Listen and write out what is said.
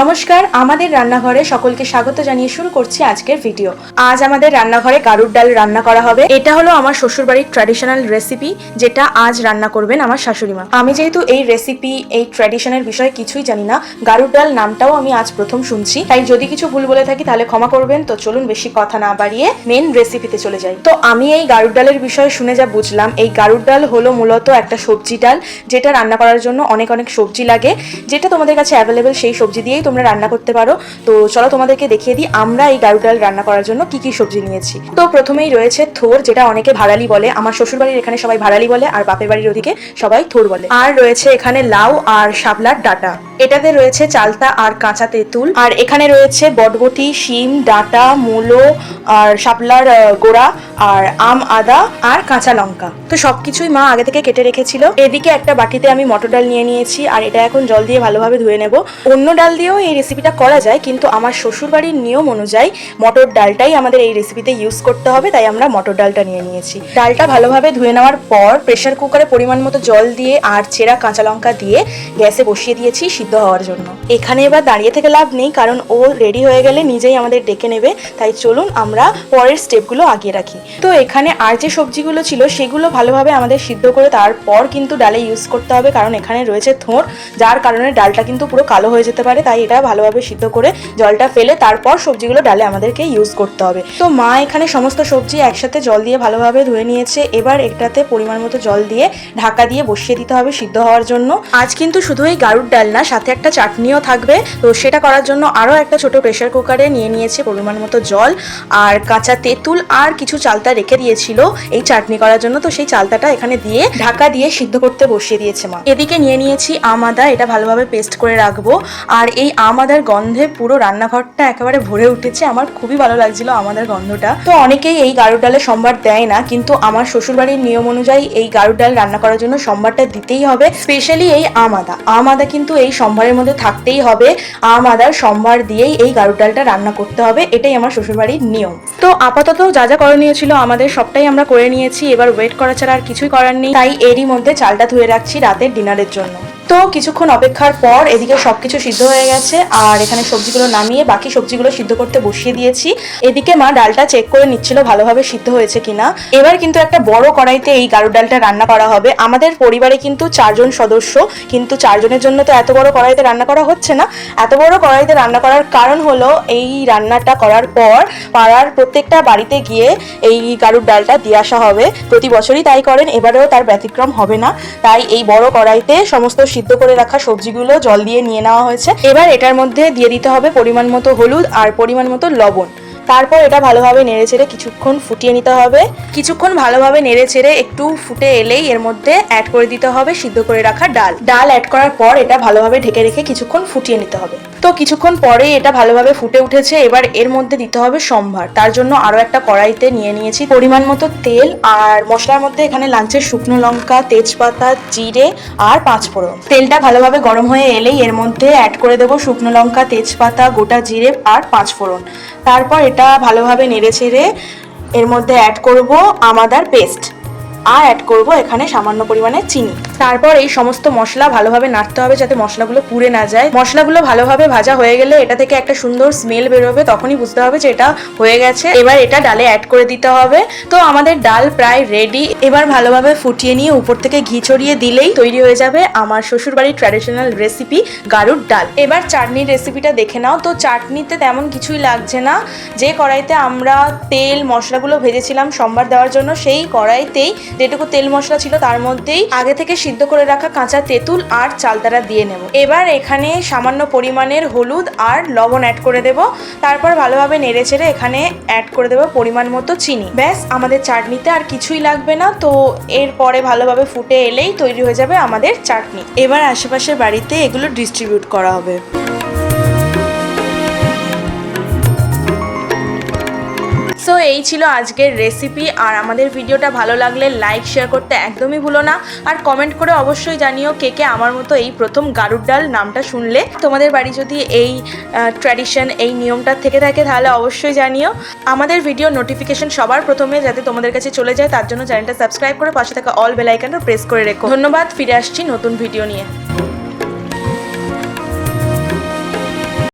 নমস্কার, আমাদের রান্নাঘরে সকলকে স্বাগত জানিয়ে শুরু করছি আজকের ভিডিও। আজ আমাদের রান্নাঘরে গারুর ডাল রান্না করা হবে। এটা হলো আমার শ্বশুরবাড়ির ট্র্যাডিশনাল রেসিপি যেটা আজ রান্না করবেন আমার শাশুড়ি মা আমি যেহেতু এই রেসিপি এই ট্র্যাডিশনের বিষয়ে কিছুই জানি না, গারুর ডাল নামটাও আমি আজ প্রথম শুনছি। তাই যদি কিছু ভুল বলে থাকি, তাহলে ক্ষমা করবেন। তো চলুন বেশি কথা না বাড়িয়ে মেন রেসিপিতে চলে যাই। তো আমি এই গারুর ডালের বিষয়ে শুনে যা বুঝলাম, এই গারুর ডাল হলো মূলত একটা সবজি ডাল, যেটা রান্না করার জন্য অনেক অনেক সবজি লাগে। যেটা তোমাদের কাছে অ্যাভেলেবেল সেই সবজি দিয়েই তোমরা রান্না করতে পারো। তো চলো তোমাদেরকে দেখিয়ে দিই আমরা এই গারুর ডাল রান্না করার জন্য কি কি সবজি নিয়েছি। তো প্রথমেই রয়েছে থোর, যেটা অনেকে ভাড়ালি বলে। আমার শ্বশুর বাড়ির এখানে সবাই ভাড়ালি বলে আর বাপের বাড়ির ওদিকে সবাই থোর বলে। আর রয়েছে এখানে লাউ আর শাপলার ডাটা। এটাতে রয়েছে চালতা আর কাঁচা তেঁতুল। আর এখানে রয়েছে বটবটি, শিম, ডাটা, মূলো আর শাপলার গোড়া। আর আম, আদা আর কাঁচা লঙ্কা। তো সবকিছুই মা আগে থেকে কেটে রেখেছিল। এদিকে একটা বাটিতে আমি মটর ডাল নিয়ে নিয়েছি, আর এটা এখন জল দিয়ে ভালোভাবে ধুয়ে নেব। অন্য ডাল দিয়েও এই রেসিপিটা করা যায়, কিন্তু আমার শ্বশুর বাড়ির নিয়ম অনুযায়ী মটর ডালটাই আমাদের এই রেসিপিতে ইউজ করতে হবে, তাই আমরা মটর ডালটা নিয়ে নিয়েছি। ডালটা ভালোভাবে ধুয়ে নেওয়ার পর প্রেশার কুকারে পরিমাণ মতো জল দিয়ে আর চেরা কাঁচা লঙ্কা দিয়ে গ্যাসে বসিয়ে দিয়েছি সিদ্ধ হওয়ার জন্য। এখানে এবার দাঁড়িয়ে থেকে লাভ নেই, কারণ ও রেডি হয়ে গেলে নিজেই আমাদের ডেকে নেবে। তাই চলুন আমরা পরের স্টেপগুলো আগিয়ে রাখি। তো এখানে আর যে সবজিগুলো ছিল, সেগুলো ভালোভাবে আমাদের সিদ্ধ করে তারপর কিন্তু ডালে ইউজ করতে হবে, কারণ এখানে রয়েছে থোঁর, যার কারণে ডালটা কিন্তু পুরো কালো হয়ে যেতে পারে, তাই এটা ভালোভাবে সিদ্ধ করে জলটা ফেলে তারপর সবজিগুলো ডালে আমাদেরকে ইউজ করতে হবে। তো মা এখানে সমস্ত সবজি একসাথে জল দিয়ে ভালোভাবে ধুয়ে নিয়েছে, এবার এটাতে পরিমাণ মতো জল দিয়ে ঢাকা দিয়ে বসিয়ে দিতে হবে সিদ্ধ হওয়ার জন্য। আজ কিন্তু শুধু এই গারুর ডাল না, সাথে একটা চাটনিও থাকবে, তো সেটা করার জন্য আরও একটা ছোট প্রেশার কুকারে নিয়ে নিয়েছে পরিমাণ মতো জল, আর কাঁচা তেঁতুল, আর কিছু চালতা রেখে দিয়েছিল এই চাটনি করার জন্য। তো সেই চালতাটা এখানে দিয়ে ঢাকা দিয়ে সিদ্ধ করতে বসিয়ে দিয়েছে মা। এদিকে নিয়ে নিয়েছি আম আদা, এটা ভালোভাবে পেস্ট করে রাখব। আর এই আম আদার গন্ধে পুরো রান্নাঘরটা একেবারে ভরে উঠেছে। আমার খুবই ভালো লাগছিল আমাদের গন্ধটা। তো অনেকেই এই গাড়ুর ডালে সম্বার দেয় না, কিন্তু আমার শ্বশুরবাড়ির নিয়ম অনুযায়ী এই গাড়ুর ডাল রান্না করার জন্য সম্বারটা দিতেই হবে স্পেশালি এই আম আদা। আম আদা কিন্তু এই সম্ভারের মধ্যে থাকতেই হবে। আম আদার সম্ভার দিয়েই এই গাড়ুর ডালটা রান্না করতে হবে, এটাই আমার শ্বশুরবাড়ির নিয়ম। তো আপাতত যা যা করণীয় ছিল আমাদের সবটাই আমরা করে নিয়েছি। এবার ওয়েট করা ছাড়া আর কিছুই করার নেই। তাই এরই মধ্যে চালটা ধুয়ে রাখছি রাতের ডিনারের জন্য। তো কিছুক্ষণ অপেক্ষার পর এদিকে সবকিছু সিদ্ধ হয়ে গেছে, আর এখানে সবজিগুলো নামিয়ে বাকি সবজিগুলো সিদ্ধ করতে বসিয়ে দিয়েছি। এদিকে মা ডালটা চেক করে নিচ্ছিল ভালোভাবে সিদ্ধ হয়েছে কিনা। এবার কিন্তু একটা বড় কড়াইতে এই গাড়ুর ডালটা রান্না করা হবে। আমাদের পরিবারে কিন্তু চারজন সদস্য, কিন্তু চারজনের জন্য তো এত বড় কড়াইতে রান্না করা হচ্ছে না। এত বড় কড়াইতে রান্না করার কারণ হলো এই রান্নাটা করার পর পাড়ার প্রত্যেকটা বাড়িতে গিয়ে এই গাড়ুর ডালটা দিয়ে আসা হবে। প্রতি বছরই তাই করেন, এবারেও তার ব্যতিক্রম হবে না। তাই এই বড় কড়াইতে সমস্ত সিদ্ধ করে রাখা সবজিগুলো জল দিয়ে নিয়ে নেওয়া হয়েছে। এবার এটার মধ্যে দিয়ে দিতে হবে পরিমাণ মতো হলুদ আর পরিমাণ মতো লবণ। তারপর এটা ভালোভাবে নেড়ে চেড়ে কিছুক্ষণ ফুটিয়ে নিতে হবে। কিছুক্ষণ ভালোভাবে নেড়ে চেড়ে একটু ফুটে এলেই এর মধ্যে অ্যাড করে দিতে হবে সিদ্ধ করে রাখা ডাল। ডাল অ্যাড করার পর এটা ভালোভাবে ঢেকে রেখে কিছুক্ষণ ফুটিয়ে নিতে হবে। তো কিছুক্ষণ পরে এটা ভালোভাবে ফুটে উঠেছে, এবার এর মধ্যে দিতে হবে সম্ভার। তার জন্য আরও একটা কড়াইতে নিয়ে নিয়েছি পরিমাণ মতো তেল আর মশলার মধ্যে এখানে লাঞ্চের শুকনো লঙ্কা, তেজপাতা, জিরে আর পাঁচফোড়ন। তেলটা ভালোভাবে গরম হয়ে এলেই এর মধ্যে অ্যাড করে দেবো শুকনো লঙ্কা, তেজপাতা, গোটা জিরে আর পাঁচফোড়ন। তারপর এটা ভালোভাবে নেড়ে ছেড়ে এর মধ্যে অ্যাড করব আমাদার পেস্ট আর অ্যাড করব এখানে সামান্য পরিমাণে চিনি। তারপর এই সমস্ত মশলা ভালোভাবে নাড়তে হবে যাতে মশলাগুলো পুড়ে না যায়। মশলাগুলো ভালোভাবে ভাজা হয়ে গেলে এটা থেকে একটা সুন্দর স্মেল বেরোবে, তখনই বুঝতে হবে যে এটা হয়ে গেছে। এবার এটা ডালে অ্যাড করে দিতে হবে। তো আমাদের ডাল প্রায় রেডি এবার ভালোভাবে ফুটিয়ে নিয়ে উপর থেকে ঘি ছড়িয়ে দিলেই তৈরি হয়ে যাবে আমার শ্বশুরবাড়ির ট্র্যাডিশনাল রেসিপি গারুর ডাল। এবার চাটনির রেসিপিটা দেখে নাও। তো চাটনিতে তেমন কিছুই লাগছে না। যে কড়াইতে আমরা তেল, মশলাগুলো ভেজেছিলাম সম্বার দেওয়ার জন্য, সেই কড়াইতেই যেটুকু তেল মশলা ছিল তার মধ্যেই আগে থেকে সিদ্ধ করে রাখা কাঁচা তেঁতুল আর চালতারা দিয়ে নেব। এবার এখানে সামান্য পরিমাণের হলুদ আর লবণ অ্যাড করে দেব। তারপর ভালোভাবে নেড়ে ছেড়ে এখানে অ্যাড করে দেবো পরিমাণ মতো চিনি। ব্যাস, আমাদের চাটনিতে আর কিছুই লাগবে না। তো এরপরে ভালোভাবে ফুটে এলেই তৈরি হয়ে যাবে আমাদের চাটনি। এবার আশেপাশের বাড়িতে এগুলো ডিস্ট্রিবিউট করা হবে। এই ছিল আজকের রেসিপি আর আমাদের ভিডিওটা ভালো লাগলে লাইক শেয়ার করতে একদমই ভুলো না। আর কমেন্ট করে অবশ্যই জানিও কে কে আমার মতো এই প্রথম গারুর ডাল নামটা শুনলে। তোমাদের বাড়ি যদি এই ট্র্যাডিশন এই নিয়মটা থেকে থাকে তাহলে অবশ্যই জানিও। আমাদের ভিডিও নোটিফিকেশন সবার প্রথমে যাতে তোমাদের কাছে চলে যায়, তার জন্য চ্যানেলটা সাবস্ক্রাইব করে পাশে থাকা অল বেল আইকনটা প্রেস করে রেখো। ধন্যবাদ, ফিরে আসছি নতুন ভিডিও নিয়ে।